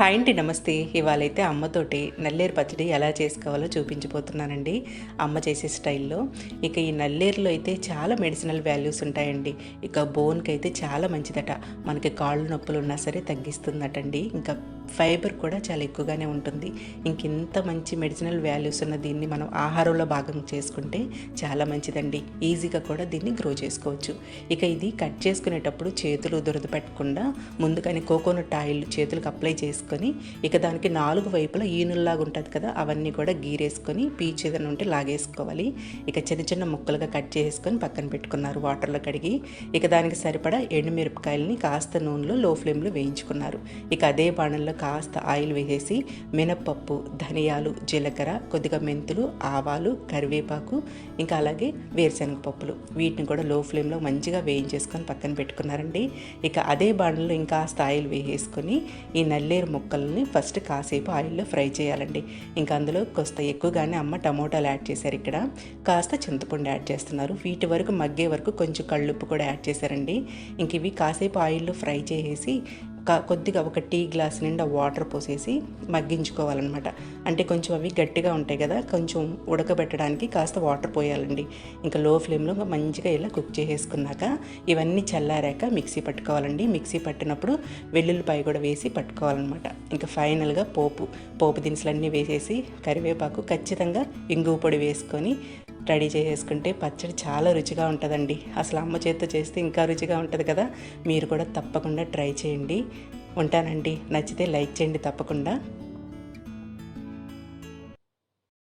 Hi అండి నమస్తే. ఇవాళైతే అమ్మతోటి నల్లేరు పచ్చడి ఎలా చేసుకోవాలో చూపించబోతున్నానండి. అమ్మ చేసే స్టైల్లో. ఇక ఈ నల్లేరులో అయితే చాలా మెడిసినల్ వాల్యూస్ ఉంటాయండి. ఇక బోన్కి అయితే చాలా మంచిదట. మనకి కాళ్ళు నొప్పులు ఉన్నా సరే తగ్గిస్తుందటండి. ఇంకా ఫైబర్ కూడా చాలా ఎక్కువగానే ఉంటుంది. ఇంక ఇంత మంచి మెడిసినల్ వాల్యూస్ ఉన్న దీన్ని మనం ఆహారంలో భాగం చేసుకుంటే చాలా మంచిదండి. ఈజీగా కూడా దీన్ని గ్రో చేసుకోవచ్చు. ఇక ఇది కట్ చేసుకునేటప్పుడు చేతులు దురద పెట్టకుండా ముందుగానే కోకోనట్ ఆయిల్ చేతులకు అప్లై చేసుకొని ఇక దానికి నాలుగు వైపులా ఈనుల్లాగా ఉంటుంది కదా అవన్నీ కూడా గీరేసుకొని పీచు ఏదైనా ఉంటే లాగేసుకోవాలి. ఇక చిన్న చిన్న ముక్కలుగా కట్ చేసుకొని పక్కన పెట్టుకున్నారు వాటర్లో కడిగి. ఇక దానికి సరిపడా ఎండుమిరపకాయలని కాస్త నూనెలో లో ఫ్లేమ్లో వేయించుకున్నారు. ఇక అదే బాణంలో కాస్త ఆయిల్ వేసేసి మినప్పప్పు ధనియాలు జీలకర్ర కొద్దిగా మెంతులు ఆవాలు కరివేపాకు ఇంకా అలాగే వేరుశనగ పప్పులు వీటిని కూడా లో ఫ్లేమ్లో మంచిగా వేయించేసుకొని పక్కన పెట్టుకున్నారండి. ఇక అదే బాణంలో కాస్త ఆయిల్ వేసేసుకొని ఈ నల్లేరు ముక్కల్ని ఫస్ట్ కాసేపు ఆయిల్లో ఫ్రై చేయాలండి. ఇంకా అందులో కొంత ఎక్కువగానే అమ్మ టమోటాలు యాడ్ చేశారు ఇక్కడ. కాస్త చింతపండు యాడ్ చేస్తున్నారు. వీటి వరకు మగ్గే వరకు కొంచెం కళ్ళుప్పు కూడా యాడ్ చేశారండి. ఇంక ఇవి కాసేపు ఆయిల్లో ఫ్రై చేసేసి కొద్దిగా ఒక టీ గ్లాస్ నిండా వాటర్ పోసేసి మగ్గించుకోవాలన్నమాట. అంటే కొంచెం అవి గట్టిగా ఉంటాయి కదా కొంచెం ఉడకబెట్టడానికి కాస్త వాటర్ పోయాలండి. ఇంకా లో ఫ్లేమ్లో మంచిగా ఇలా కుక్ చేసేసుకున్నాక ఇవన్నీ చల్లారాక మిక్సీ పట్టుకోవాలండి. మిక్సీ పట్టినప్పుడు వెల్లుల్లిపాయ కూడా వేసి పట్టుకోవాలన్నమాట. ఇంకా ఫైనల్గా పోపు పోపు దినుసులన్నీ వేసేసి కరివేపాకు ఖచ్చితంగా ఇంగువ పొడి వేసుకొని రెడీ చేసేసుకుంటే పచ్చడి చాలా రుచిగా ఉంటుందండి. అసలు అమ్మ చేత్తో చేస్తే ఇంకా రుచిగా ఉంటుంది కదా. మీరు కూడా తప్పకుండా ట్రై చేయండి. ఉంటానండి. నచ్చితే లైక్ చేయండి తప్పకుండా.